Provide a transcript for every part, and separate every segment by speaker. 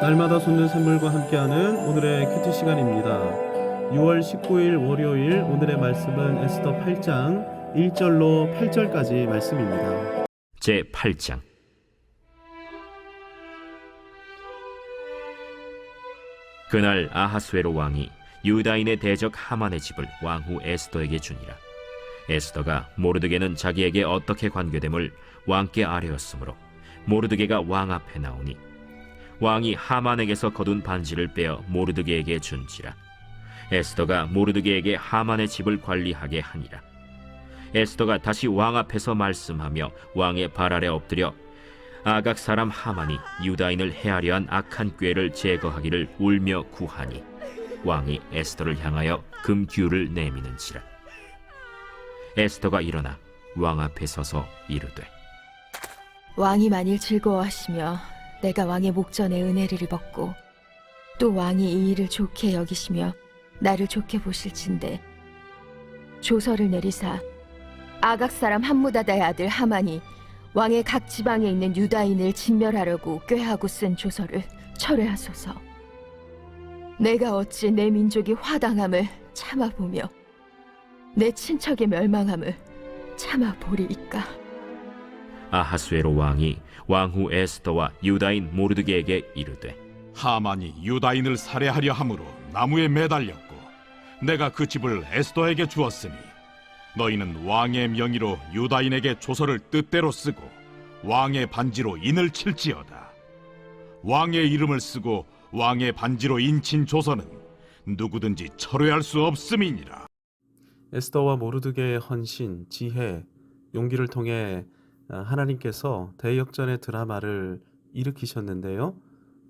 Speaker 1: 날마다 솟는 샘물과 함께하는 오늘의 큐티 시간입니다. 6월 19일 월요일 오늘의 말씀은 에스더 8장 1절로 8절까지 말씀입니다.
Speaker 2: 제 8장 그날 아하스웨로 왕이 유다인의 대적 하만의 집을 왕후 에스더에게 주니라 에스더가 모르드게는 자기에게 어떻게 관계됨을 왕께 아뢰었으므로 모르드게가 왕 앞에 나오니 왕이 하만에게서 거둔 반지를 빼어 모르드게에게 준지라. 에스더가 모르드게에게 하만의 집을 관리하게 하니라. 에스더가 다시 왕 앞에서 말씀하며 왕의 발 아래 엎드려 아각 사람 하만이 유다인을 해하려 한 악한 꾀를 제거하기를 울며 구하니 왕이 에스더를 향하여 금규를 내미는지라. 에스더가 일어나 왕 앞에 서서 이르되
Speaker 3: 왕이 만일 즐거워하시며 내가 왕의 목전에 은혜를 입었고 또 왕이 이 일을 좋게 여기시며 나를 좋게 보실진데 조서를 내리사 아각 사람 함무다다의 아들 하만이 왕의 각 지방에 있는 유다인을 진멸하려고 꾀하고 쓴 조서를 철회하소서. 내가 어찌 내 민족이 화당함을 참아보며 내 친척의 멸망함을 참아보리이까.
Speaker 2: 아하스웨로 왕이 왕후 에스더와 유다인 모르드게에게 이르되
Speaker 4: 하만이 유다인을 살해하려 함으로 나무에 매달렸고 내가 그 집을 에스더에게 주었으니 너희는 왕의 명의로 유다인에게 조서를 뜻대로 쓰고 왕의 반지로 인을 칠지어다. 왕의 이름을 쓰고 왕의 반지로 인친 조서는 누구든지 철회할 수 없음이니라.
Speaker 1: 에스더와 모르드게의 헌신, 지혜, 용기를 통해 아, 하나님께서 대역전의 드라마를 일으키셨는데요.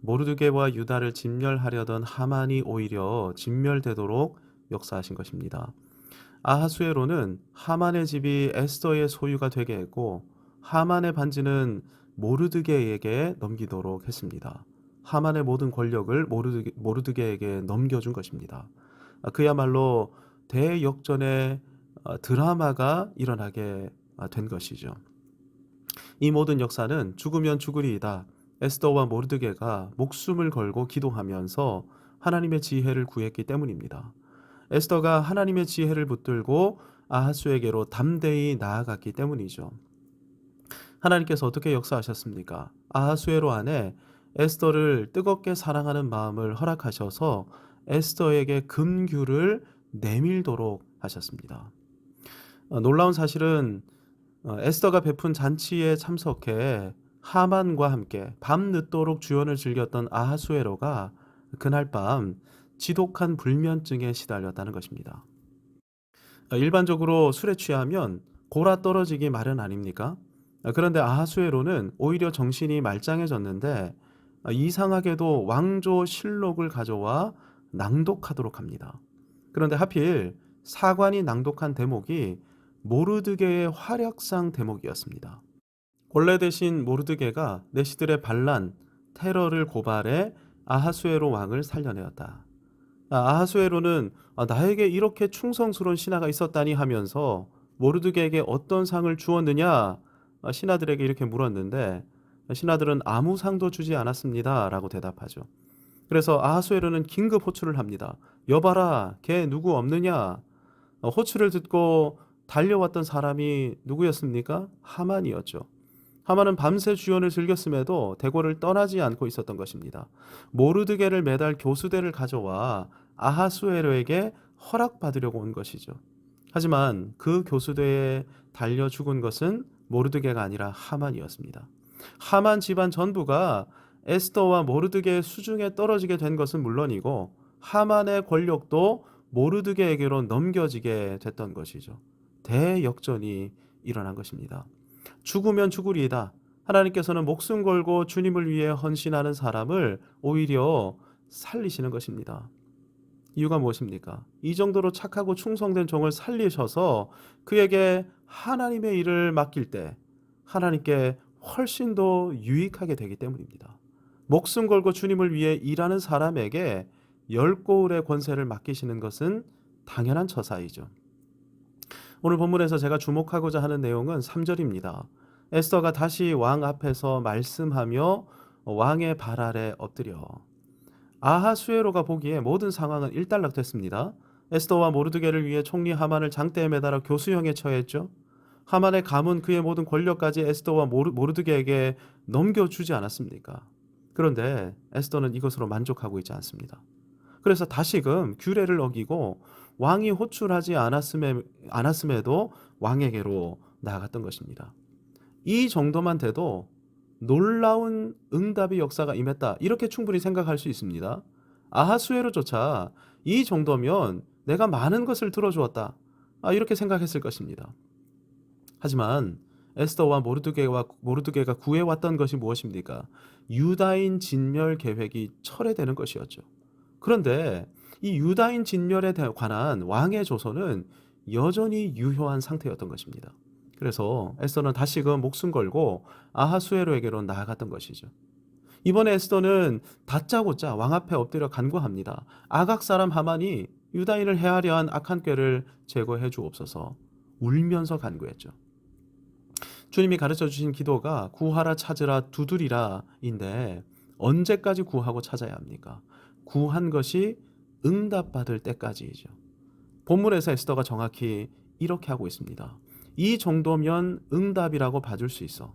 Speaker 1: 모르드게와 유다를 진멸하려던 하만이 오히려 진멸되도록 역사하신 것입니다. 아하수에로는 하만의 집이 에스더의 소유가 되게 했고 하만의 반지는 모르드게에게 넘기도록 했습니다. 하만의 모든 권력을 모르드게, 모르드게에게 넘겨준 것입니다. 아, 그야말로 대역전의 어, 드라마가 일어나게 아, 된 것이죠. 이 모든 역사는 죽으면 죽으리이다. 에스더와 모르드게가 목숨을 걸고 기도하면서 하나님의 지혜를 구했기 때문입니다. 에스더가 하나님의 지혜를 붙들고 아하수에게로 담대히 나아갔기 때문이죠. 하나님께서 어떻게 역사하셨습니까? 아하수에로 안에 에스더를 뜨겁게 사랑하는 마음을 허락하셔서 에스더에게 금규를 내밀도록 하셨습니다. 어, 놀라운 사실은 어, 에스더가 베푼 잔치에 참석해 하만과 함께 밤 늦도록 주연을 즐겼던 아하수에로가 그날 밤 지독한 불면증에 시달렸다는 것입니다. 어, 일반적으로 술에 취하면 골아 떨어지기 마련 아닙니까? 어, 그런데 아하수에로는 오히려 정신이 말짱해졌는데 어, 이상하게도 왕조 실록을 가져와 낭독하도록 합니다. 그런데 하필 사관이 낭독한 대목이 모르드게의 활약상 대목이었습니다. 원래 대신 모르드게가 내시들의 반란, 테러를 고발해 아하수에로 왕을 살려내었다. 아, 아하수에로는 아, 나에게 이렇게 충성스러운 신하가 있었다니 하면서 모르드게에게 어떤 상을 주었느냐 아, 신하들에게 이렇게 물었는데 신하들은 아무 상도 주지 않았습니다라고 대답하죠. 그래서 아하수에로는 긴급 호출을 합니다. 여봐라, 걔 누구 없느냐? 어, 호출을 듣고 달려왔던 사람이 누구였습니까? 하만이었죠. 하만은 밤새 주연을 즐겼음에도 대궐을 떠나지 않고 있었던 것입니다. 모르드게를 매달 교수대를 가져와 아하수에로에게 허락받으려고 온 것이죠. 하지만 그 교수대에 달려 죽은 것은 모르드게가 아니라 하만이었습니다. 하만 집안 전부가 에스더와 모르드게의 수중에 떨어지게 된 것은 물론이고 하만의 권력도 모르드게에게로 넘겨지게 됐던 것이죠. 대역전이 일어난 것입니다. 죽으면 죽으리이다. 하나님께서는 목숨 걸고 주님을 위해 헌신하는 사람을 오히려 살리시는 것입니다. 이유가 무엇입니까? 이 정도로 착하고 충성된 종을 살리셔서 그에게 하나님의 일을 맡길 때 하나님께 훨씬 더 유익하게 되기 때문입니다. 목숨 걸고 주님을 위해 일하는 사람에게 열 고울의 권세를 맡기시는 것은 당연한 처사이죠. 오늘 본문에서 제가 주목하고자 하는 내용은 3절입니다. 에스더가 다시 왕 앞에서 말씀하며 왕의 발 아래 엎드려 아하수에로가 보기에 모든 상황은 일단락됐습니다. 에스더와 모르드게를 위해 총리 하만을 장대에 매달아 교수형에 처했죠. 하만의 가문 그의 모든 권력까지 에스더와 모르, 모르드게에게 넘겨주지 않았습니까? 그런데 에스더는 이것으로 만족하고 있지 않습니다. 그래서 다시금 규례를 어기고 왕이 호출하지 않았음에, 않았음에도 왕에게로 나아갔던 것입니다. 이 정도만 돼도 놀라운 응답의 역사가 임했다. 이렇게 충분히 생각할 수 있습니다. 아하수에로조차 이 정도면 내가 많은 것을 들어주었다. 아, 이렇게 생각했을 것입니다. 하지만 에스더와 모르드게와 모르드게가 구해왔던 것이 무엇입니까? 유다인 진멸 계획이 철회되는 것이었죠. 그런데 이 유다인 진멸에 대- 관한 왕의 조서는 여전히 유효한 상태였던 것입니다. 그래서 에스더는 다시금 목숨 걸고 아하수에로에게로 나아갔던 것이죠. 이번에 에스더는 다짜고짜 왕 앞에 엎드려 간구합니다. 아각 사람 하만이 유다인을 해하려 한 악한 꾀를 제거해 주옵소서. 울면서 간구했죠. 주님이 가르쳐 주신 기도가 구하라 찾으라 두드리라인데 언제까지 구하고 찾아야 합니까? 구한 것이 응답받을 때까지이죠. 본문에서 에스더가 정확히 이렇게 하고 있습니다. 이 정도면 응답이라고 봐줄 수 있어.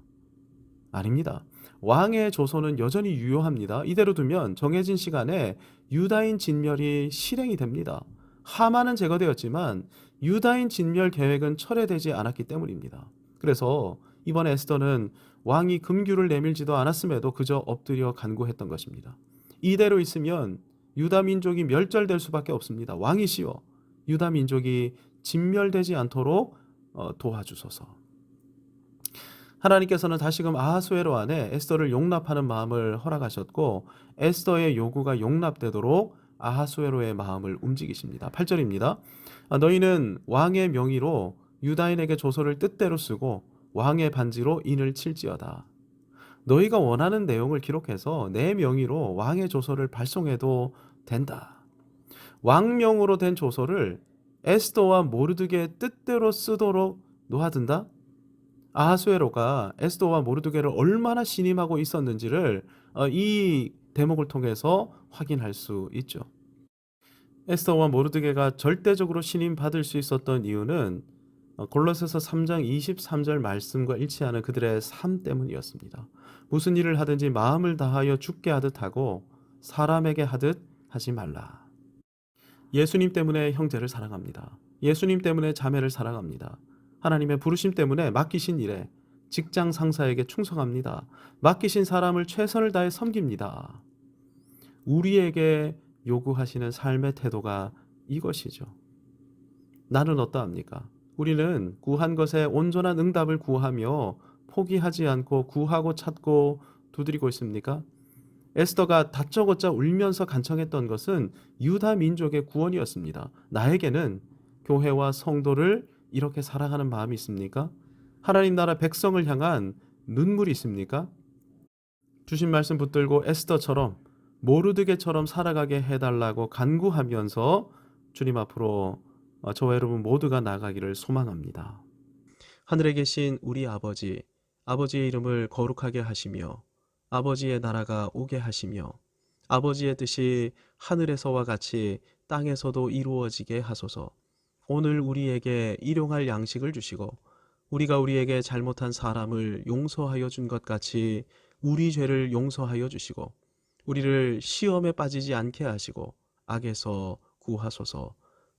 Speaker 1: 아닙니다. 왕의 조소는 여전히 유효합니다. 이대로 두면 정해진 시간에 유다인 진멸이 실행이 됩니다. 하만은 제거되었지만 유다인 진멸 계획은 철회되지 않았기 때문입니다. 그래서 이번에 에스더는 왕이 금규를 내밀지도 않았음에도 그저 엎드려 간구했던 것입니다. 이대로 있으면 유다 민족이 멸절될 수밖에 없습니다. 왕이시여 유다 민족이 진멸되지 않도록 어, 도와주소서. 하나님께서는 다시금 아하수에로 안에 에스더를 용납하는 마음을 허락하셨고 에스더의 요구가 용납되도록 아하수에로의 마음을 움직이십니다. 8절입니다. 아, 너희는 왕의 명의로 유다인에게 조서를 뜻대로 쓰고 왕의 반지로 인을 칠지어다. 너희가 원하는 내용을 기록해서 내 명의로 왕의 조서를 발송해도 된다. 왕명으로 된 조서를 에스더와 모르드게의 뜻대로 쓰도록 놓아둔다. 아하수에로가 에스더와 모르드게를 얼마나 신임하고 있었는지를 어, 이 대목을 통해서 확인할 수 있죠. 에스더와 모르드게가 절대적으로 신임 받을 수 있었던 이유는 어, 골로새서 3장 23절 말씀과 일치하는 그들의 삶 때문이었습니다. 무슨 일을 하든지 마음을 다하여 죽게 하듯 하고 사람에게 하듯 하지 말라. 예수님 때문에 형제를 사랑합니다. 예수님 때문에 자매를 사랑합니다. 하나님의 부르심 때문에 맡기신 일에 직장 상사에게 충성합니다. 맡기신 사람을 최선을 다해 섬깁니다. 우리에게 요구하시는 삶의 태도가 이것이죠. 나는 어떠합니까? 우리는 구한 것에 온전한 응답을 구하며 포기하지 않고 구하고 찾고 두드리고 있습니까? 에스더가 다짜고짜 울면서 간청했던 것은 유다 민족의 구원이었습니다. 나에게는 교회와 성도를 이렇게 사랑하는 마음이 있습니까? 하나님 나라 백성을 향한 눈물이 있습니까? 주신 말씀 붙들고 에스더처럼 모르드게처럼 살아가게 해달라고 간구하면서 주님 앞으로 어, 저와 여러분 모두가 나가기를 소망합니다.
Speaker 5: 하늘에 계신 우리 아버지, 아버지의 이름을 거룩하게 하시며 아버지의 나라가 오게 하시며 아버지의 뜻이 하늘에서와 같이 땅에서도 이루어지게 하소서. 오늘 우리에게 일용할 양식을 주시고 우리가 우리에게 잘못한 사람을 용서하여 준 것 같이 우리 죄를 용서하여 주시고 우리를 시험에 빠지지 않게 하시고 악에서 구하소서.